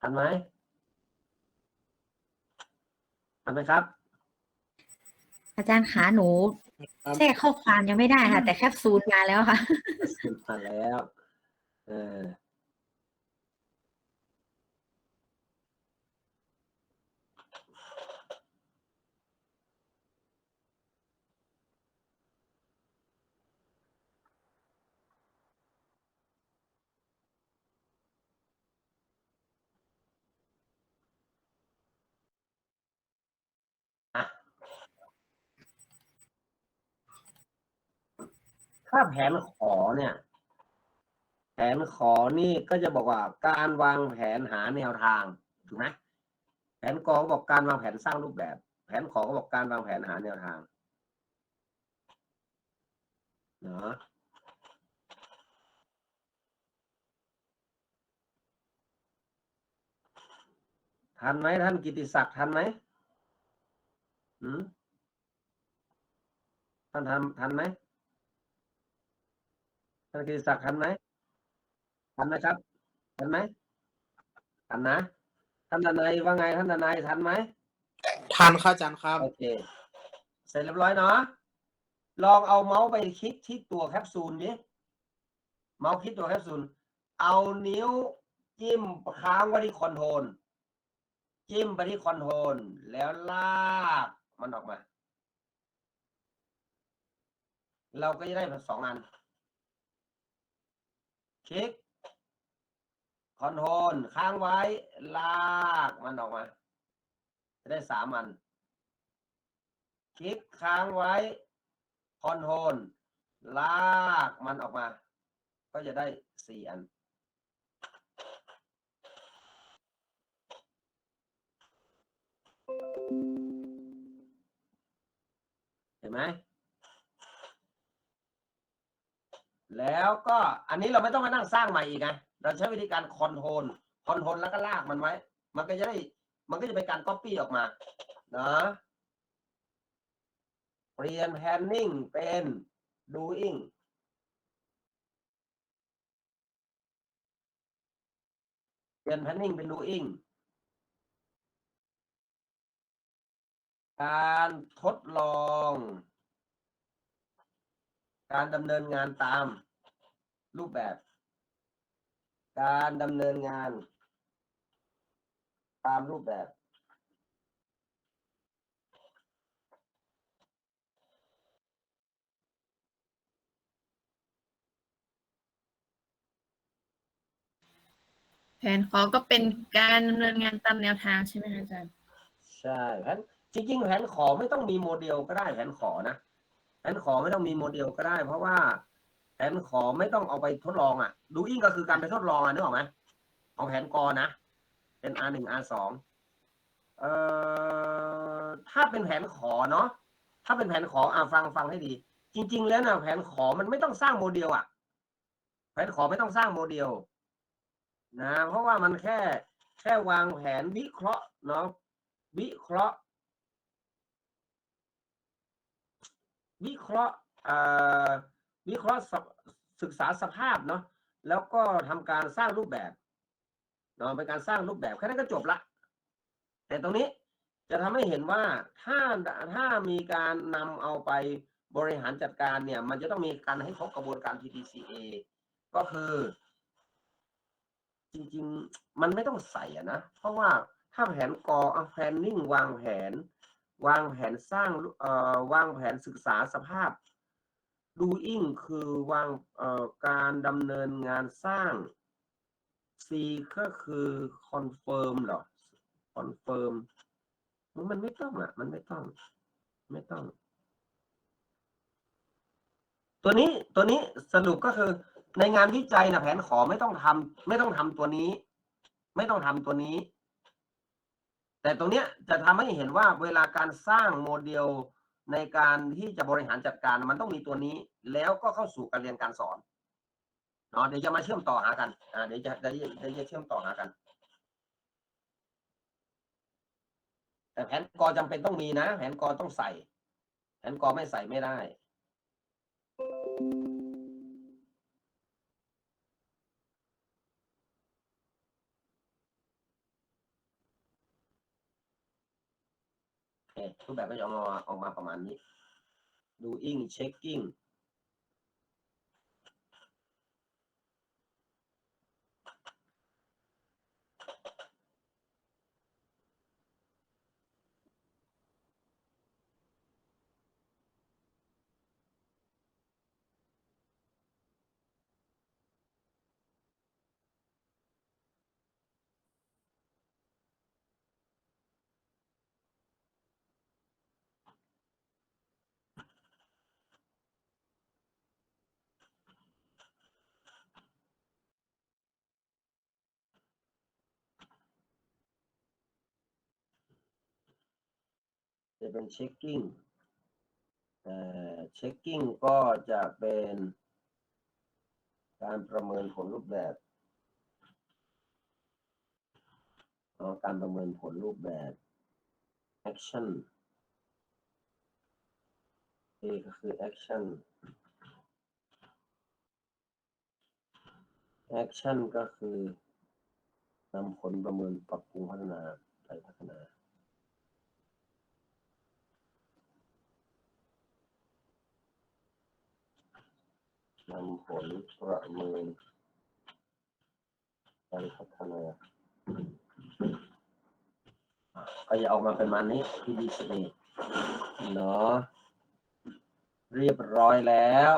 ทันไหมทันไหมครับ อาจารย์ขาหนูครับแทรกข้อความยังไม่ได้ค่ะ แต่แคปซูลมาแล้วค่ะมาแล้ว เออ ถ้าแผนขอเนี่ย แผนขอนี่ก็จะบอกว่าการวางแผนหาแนวทางถูกไหมแผนกอก็บอกการวางแผนสร้างรูปแบบ แผนขอก็บอกการวางแผนหาแนวทางเนาะทันไหมท่านกิติศักดิ์ทันไหมหืมท่านทันทันไหมานกิติศักดิ์ทันไหมทันไหมครับทันไหมทันนะ ท่านดนายว่าไง ท่านดนายทันไหมทันครับอาจารย์ครับ โอเค เสร็จเรียบร้อยเนาะ ลองเอาเมาส์ไปคลิกที่ตัวแคปซูลนี้เมาส์คลิกตัวแคปซูล เอานิ้วจิ้มค้างไว้ที่คอนโทรล จิ้มไปที่คอนโทรล แล้วลากมันออกมา เราก็จะได้สองอัน คลิกคอนโทรลค้างไว้ ลากมันออกมา จะได้สามอัน คลิกค้างไว้ คอนโทรลลากมันออกมา ก็จะได้สี่อัน เห็นไหม แล้วก็อันนี้เราไม่ต้องมานั่งสร้างใหม่อีกนะเราใช้วิธีการคอนโทรลคอนโทรลแล้วก็ลากมันไว้ มันก็จะได้มันก็จะเป็นการก๊อปปี้ออกมานะเปลี่ยน planning เป็น doing เปลี่ยน planning เป็น doing การทดลอง การดำเนินงานตามรูปแบบ การดำเนินงาน ตามรูปแบบ แผนขอก็เป็นการดำเนินงานตามแนวทางใช่ไหมคะอาจารย์ ใช่แผนจริงๆแผนขอไม่ต้องมีโมเดลก็ได้แผนขอนะแผ นขอไม่ต้องมีโมเดลก็ได้ เพราะว่าแผนขอไม่ต้องเอาไปทดลองอะดูอิงก็คือการไปทดลองอะนึกออกไหมของแผนกอนะ เป็น R หนึ่ง R สองเอ่อถ้าเป็นแผนขอเนาะถ้าเป็นแผนขออะฟังฟังให้ดี จริง ๆ แล้วนะแผนขอมันไม่ต้องสร้างโมเดลอะ แผนขอไม่ต้องสร้างโมเดล นะ เพราะว่ามันแค่แค่วางแผนวิเคราะห์เนาะวิเคราะห์ วิเคราะห์วิเคราะห์ศึกษาสภาพเนาะแล้วก็ทำการสร้างรูปแบบเนาะเป็นการสร้างรูปแบบแค่นั้นก็จบละ แต่ตรงนี้จะทำให้เห็นว่าถ้าถ้ามีการนำเอาไปบริหารจัดการเนี่ย มันจะต้องมีการให้ครบกระบวนการ PDCA ก็คือ จริง ๆ มันไม่ต้องใส่อะนะ เพราะว่าถ้าแผนกอแผนนิ่งวางแผน วางแผนสร้างวางแผนศึกษาสภาพ doing คือวางการดำเนินงานสร้าง C ก็คือ confirm เหรอ confirm มันไม่ต้องอะ มันไม่ต้อง ไม่ต้อง ตัวนี้ตัวนี้สรุปก็คือ ในงานวิจัยนะแผนขอไม่ต้องทำไม่ต้องทำตัวนี้ ไม่ต้องทำตัวนี้ แต่ตรงเนี้ยจะทำให้เห็นว่าเวลาการสร้างโมเดลในการที่จะบริหารจัดการมันต้องมีตัวนี้ แล้วก็เข้าสู่การเรียนการสอนเนาะเดี๋ยวจะมาเชื่อมต่อหากันอ่าเดี๋ยวจะเดี๋ยวจะเดี๋ยวจะเชื่อมต่อหากัน แต่แผนกอจำเป็นต้องมีนะ แผนกอต้องใส่ แผนกอไม่ใส่ไม่ได้ รูปแบบก็จะออกมาออกมาประมาณนี้ doing checking จะเป็น checking แต่ checking ก็จะเป็นการประเมินผลรูปแบบการประเมินผลรูปแบบ action A ก็คือ action action ก็คือนำผลประเมินปรับปรุงพัฒนาไปพัฒนา นำผลประเมินการพัฒนาอะก็จะออกมาเป็นมันนี้ PDCA เนาะเรียบร้อยแล้ว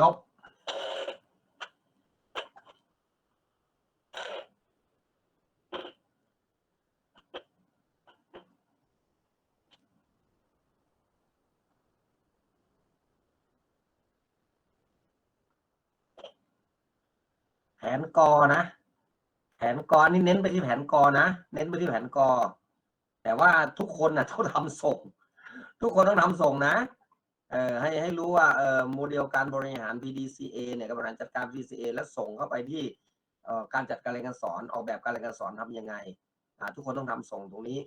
จบ แผนกอนะ แผนกอนี่เน้นไปที่แผนกอนะ เน้นไปที่แผนกอ แต่ว่าทุกคนนะต้องทำส่ง ทุกคนต้องทำส่งนะ เอ่อให้ให้รู้ว่าเอ่อโมเดลการบริหาร PDCA เนี่ยการบริหารจัดการ PDCA แล้วส่งเข้าไปที่เอ่อการจัดการเรียนการสอนออกแบบการเรียนการสอนทำยังไงอ่าทุกคนต้องทำส่งตรงนี้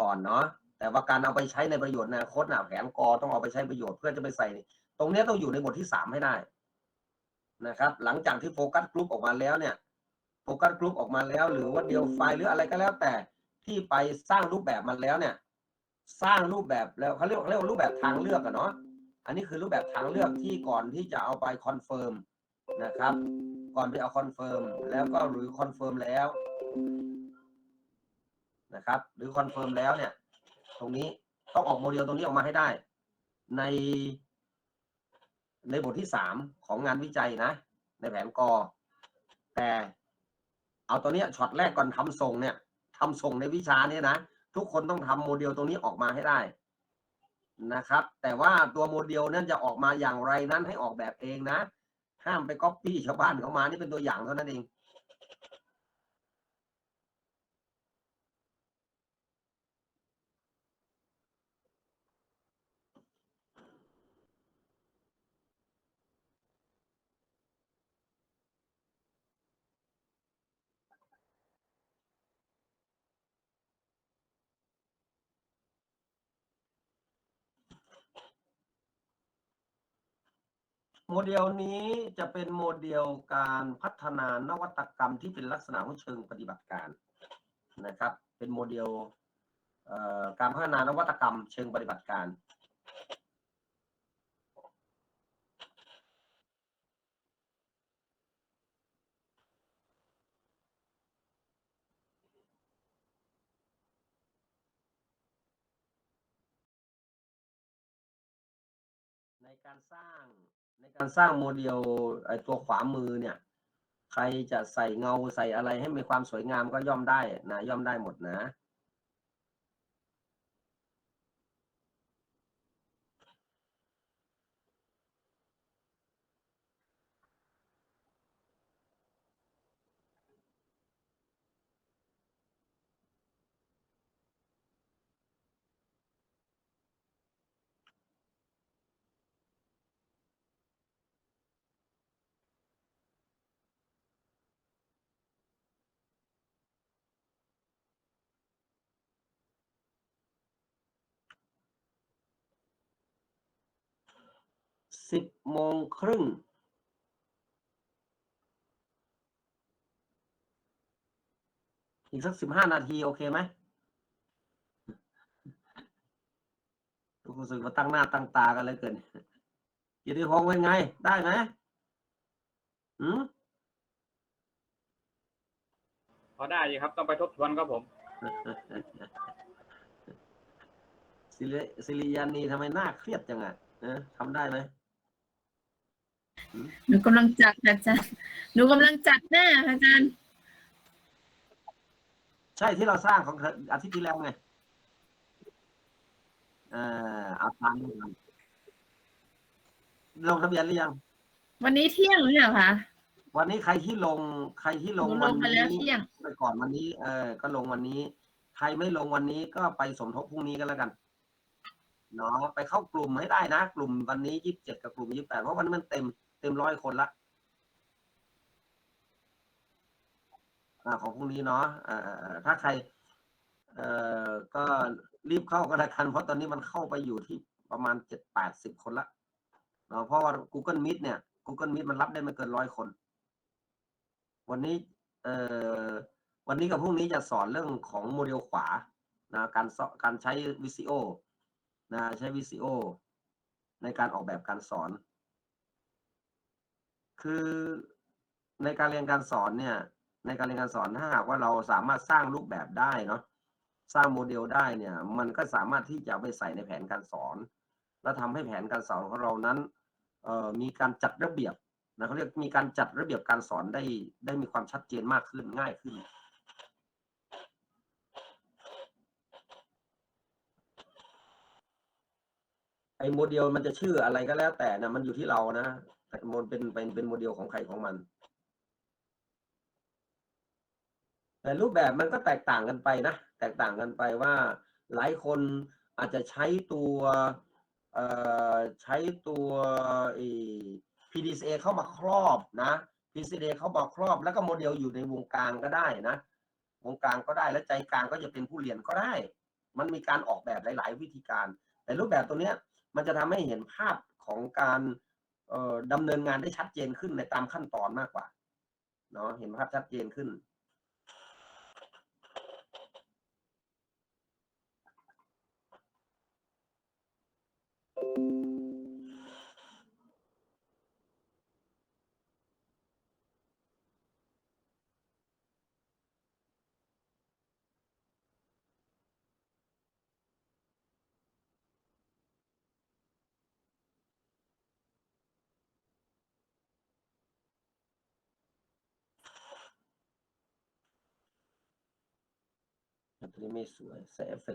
ก่อนเนาะแต่ว่าการเอาไปใช้ในประโยชน์ในอนาคตนะแผนกอต้องเอาไปใช้ประโยชน์เพื่อจะไปใส่ ตรงนี้ต้องอยู่ในบทที่สามให้ได้นะครับ หลังจากที่โฟกัสกลุ่มออกมาแล้วเนี่ยโฟกัสกลุ่มออกมาแล้ว หรือว่าเดียวไฟหรืออะไรก็แล้วแต่ที่ไปสร้างรูปแบบมันแล้วเนี่ย สร้างรูปแบบแล้วเขาเรียกเขาเรียกว่ารูปแบบทางเลือกอะเนาะอันนี้คือรูปแบบทางเลือกที่ก่อนที่จะเอาไปคอนเฟิร์มนะครับ ก่อนไปเอาคอนเฟิร์มแล้วก็หรือคอนเฟิร์มแล้วนะครับ หรือคอนเฟิร์มแล้วเนี่ย ตรงนี้ต้องออกโมเดลตรงนี้ออกมาให้ได้ ในในบทที่สามของงานวิจัยนะ ในแผนกอ แต่เอาตัวเนี้ยช็อตแรกก่อนทำส่งเนี่ยทำส่งในวิชาเนี่ยนะ ทุกคนต้องทำโมเดลตรงนี้ออกมาให้ได้นะครับ แต่ว่าตัวโมเดลนั้นจะออกมาอย่างไรนั้นให้ออกแบบเองนะ ห้ามไปก๊อปปี้ชาวบ้านเขามานี่เป็นตัวอย่างเท่านั้นเอง โมเดลนี้จะเป็นโมเดลการพัฒนานวัตกรรมที่เป็นลักษณะของเชิงปฏิบัติการนะครับ เป็นโมเดลการพัฒนานวัตกรรมเชิงปฏิบัติการ ในการสร้าง ในการสร้างโมเดลไอตัวขวามือเนี่ย ใครจะใส่เงาใส่อะไรให้มีความสวยงามก็ย่อมได้นะย่อมได้หมดนะ สิบโมงครึ่งอีกสักสิบห้านาที โอเคไหมรู้สึกว่าตั้งหน้าตั้งตากันเลยเกินยินดีพงษ์เป็นไง ได้ไหมอืมพอได้อยู่ครับ ต้องไปทบทวนครับผมสิริสิริยานีทำไมหน้าเครียดจังอะเออทำได้ไหม หนูกำลังจัดอาจารย์หนูกำลังจัดหน้าค่ะอาจารย์ ใช่ที่เราสร้างของเธออาทิตย์ที่แล้วไงเอ่อเอาตามนี้ก่อนลงทะเบียนหรือยัง วันนี้เที่ยงหรือยังคะ วันนี้ใครที่ลง ใครที่หลนูงลวังนมาแล้วนี้เที่ยงไปก่อนวันนี้ เออ ก็ลงวันนี้ ใครไม่ลงวันนี้ก็ไปสมทบพรุ่งนี้ก็แล้วกันเนาะไปเข้ากลุ่มให้ได้นะ กลุ่มวันนี้ยี่สิบเจ็ดกับกลุ่มยี่สิบแปดเพราะวันนี้มันเต็ม เต็มร้อยคนละอของพรุ่งนี้เนาะอ่าถ้าใคร เอ่อก็รีบเข้าก็แล้วกันเพราะตอนนี้มันเข้าไปอยู่ที่ประมาณเจ็ดแปดสิบคนละเนาะเพราะว่า Google Meet เนี่ย Google Meet มันรับได้ไม่เกินร้อยคน วันนี้ เอ่อวันนี้กับพรุ่งนี้จะสอนเรื่องของโมเดลขวานะการสอนการใช้วิซีโอนะใช้วิซีโอในการออกแบบการสอน คือในการเรียนการสอนเนี่ยในการเรียนการสอนถ้าหากว่าเราสามารถสร้างรูปแบบได้เนาะสร้างโมเดลได้เนี่ยมันก็สามารถที่จะไปใส่ในแผนการสอน แล้วทำให้แผนการสอนของเรานั้นมีการจัดระเบียบนะเขาเรียกมีการจัดระเบียบการสอนได้ได้มีความชัดเจนมากขึ้นง่ายขึ้นไอ้โมเดลมันจะชื่ออะไรก็แล้วแต่นะมันอยู่ที่เรานะ มันเป็นเป็นเป็นโมเดลของใครของมัน แต่รูปแบบมันก็แตกต่างกันไปนะ แตกต่างกันไปว่าหลายคนอาจจะใช้ตัวใช้ตัว PDCA เข้ามาครอบนะ PDCA เข้ามาครอบแล้วก็โมเดลอยู่ในวงกลางก็ได้นะวงกลางก็ได้และใจกลางก็จะเป็นผู้เรียนก็ได้ มันมีการออกแบบหลาย ๆ วิธีการ แต่รูปแบบตัวเนี้ยมันจะทำให้เห็นภาพของการ ดำเนินงานได้ชัดเจนขึ้นในตามขั้นตอนมากกว่าเนาะเห็นภาพชัดเจนขึ้น อันนี้ไม่สวยใส่เ